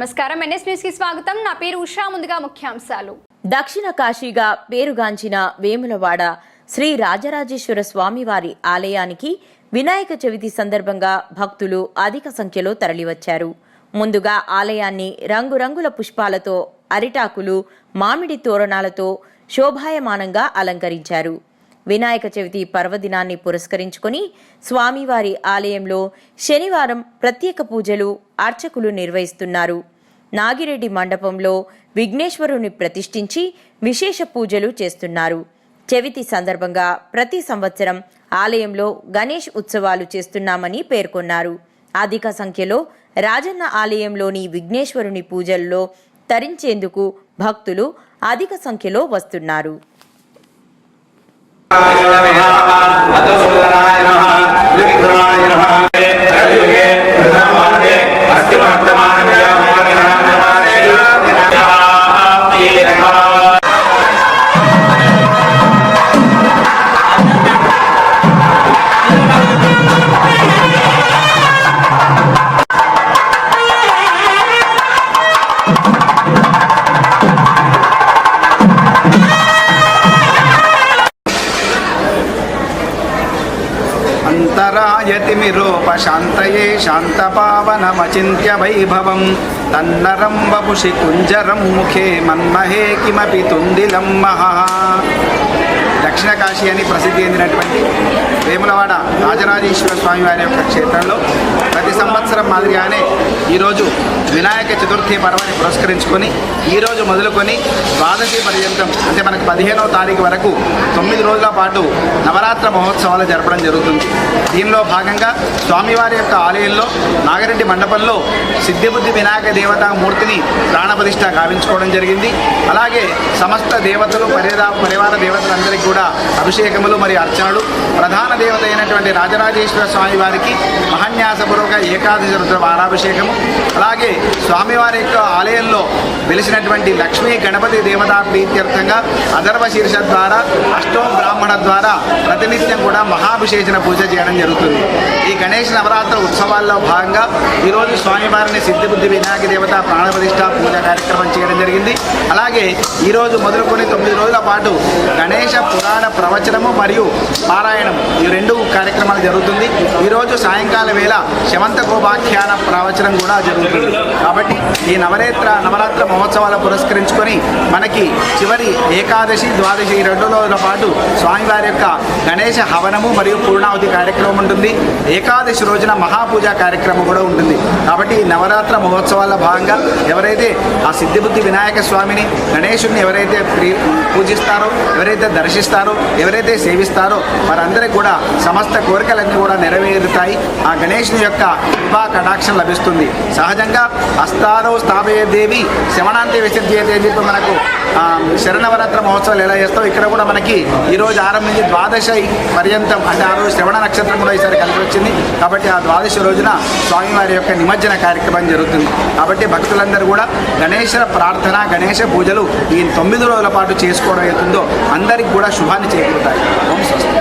నమస్కారం. ఎన్ఎస్ న్యూస్కి స్వాగతం. నా పేరు ఉషా. ముందుగా ముఖ్యాంశాలు. దక్షిణ కాశీగా పేరుగాంచిన వేములవాడ శ్రీ రాజరాజేశ్వర స్వామివారి ఆలయానికి వినాయక చవితి సందర్భంగా భక్తులు అధిక సంఖ్యలో తరలివచ్చారు. ముందుగా ఆలయాన్ని రంగురంగుల పుష్పాలతో అరిటాకులు మామిడి తోరణాలతో శోభాయమానంగా అలంకరించారు. వినాయక చవితి పర్వదినాన్ని పురస్కరించుకొని స్వామివారి ఆలయంలో శనివారం ప్రత్యేక పూజలు అర్చకులు నిర్వహిస్తున్నారు. నాగిరెడ్డి మండపంలో విఘ్నేశ్వరుని ప్రతిష్ఠించి విశేష పూజలు చేస్తున్నారు. చవితి సందర్భంగా ప్రతి సంవత్సరం ఆలయంలో గణేష్ ఉత్సవాలు చేస్తున్నామని పేర్కొన్నారు. అధిక సంఖ్యలో రాజన్న ఆలయంలోని విఘ్నేశ్వరుని పూజల్లో తరించేందుకు భక్తులు అధిక సంఖ్యలో వస్తున్నారు. అంతరాయతిమిరోపశాంతయే శాంతపావనమచింత్య వైభవం తన్నరం వపుషి కుంజరం ముఖే మన్మహే కిమపి తుందిలం మహా దక్షిణ కాశీ అని ప్రసిద్ధి చెందినటువంటి వేములవాడ రాజరాజేశ్వర స్వామి వారి యొక్క క్షేత్రంలో ప్రతి సంవత్సరం మాదిరిగానే ఈరోజు వినాయక చతుర్థి పర్వాన్ని పురస్కరించుకొని ఈరోజు మొదలుకొని ద్వాదశి పర్యంతం అంటే మనకు పదిహేనవ తారీఖు వరకు తొమ్మిది రోజుల పాటు నవరాత్ర మహోత్సవాలు జరపడం జరుగుతుంది. దీనిలో భాగంగా స్వామివారి యొక్క ఆలయంలో నాగరెడ్డి మండపంలో సిద్ధిబుద్ధి వినాయక దేవతా మూర్తిని ప్రాణప్రతిష్ఠ గావించుకోవడం జరిగింది. అలాగే సమస్త దేవతలు పరిదా పరివార దేవతలందరికీ కూడా అభిషేకములు మరియు అర్చనలు. ప్రధాన దేవత అయినటువంటి రాజరాజేశ్వర స్వామి వారికి మహాన్యాసపూర్వక ఏకాదశి రుద్ర వారాభిషేకము. అలాగే స్వామివారి యొక్క ఆలయంలో వెలిసినటువంటి లక్ష్మీ గణపతి దేవతా ప్రీత్యర్థంగా అధర్వశీర్ష ద్వారా అష్టో బ్రాహ్మణ ద్వారా ప్రతినిత్యం కూడా మహాభిషేచన పూజ చేయడం జరుగుతుంది. ఈ గణేష్ నవరాత్రి ఉత్సవాల్లో భాగంగా ఈరోజు స్వామివారిని సిద్ధిబుద్ధి వినాయక దేవత ప్రాణప్రతిష్ట పూజ కార్యక్రమం చేయడం జరిగింది. అలాగే ఈరోజు మొదలుకొని తొమ్మిది రోజుల పాటు గణేష పురాణ ప్రవచనము మరియు పారాయణం ఈ రెండు కార్యక్రమాలు జరుగుతుంది. ఈరోజు సాయంకాల వేళ శమంత గోపాఖ్యాన ప్రవచనం కూడా జరుగుతుంది. కాబట్టి ఈ నవరేత్ర నవరాత్ర మహోత్సవాలు పురస్కరించుకొని మనకి చివరి ఏకాదశి ద్వాదశి ఈ రెండు రోజుల పాటు స్వామివారి యొక్క గణేష హవనము మరియు పూర్ణావతి కార్యక్రమం ఉంటుంది. ఏకాదశి రోజున మహాపూజ కార్యక్రమం కూడా ఉంటుంది. కాబట్టి నవరాత్ర మహోత్సవాల భాగంగా ఎవరైతే ఆ సిద్ధిబుద్ధి వినాయక స్వామిని గణేశుడిని ఎవరైతే పూజిస్తారో ఎవరైతే దర్శిస్తారో ఎవరైతే సేవిస్తారో వారందరికీ కూడా సమస్త కోరికలన్నీ కూడా నెరవేరుతాయి. ఆ గణేషుని యొక్క కృపా కటాక్షం లభిస్తుంది. సహజంగా అస్తారో స్థాపయ దేవి శమణాంతి విసిద్ధియ దేవి మనకు శరణవరాత్ర మహోత్సవాలు ఎలా చేస్తాం ఇక్కడ కూడా మనకి ఈరోజు ఆరంభించి ద్వాదశ పర్యంతం అంటే ఆ రోజు శ్రవణ నక్షత్రం కూడా ఈసారి కలిసి వచ్చింది. కాబట్టి ఆ ద్వాదశ రోజున స్వామివారి యొక్క నిమజ్జన కార్యక్రమం జరుగుతుంది. కాబట్టి భక్తులందరూ కూడా గణేశ ప్రార్థన గణేశ పూజలు ఈ తొమ్మిది రోజుల పాటు చేసుకోవడం అవుతుందో అందరికి కూడా శుభాన్ని చేకూరుతాయి. ఓం స్వస్తి.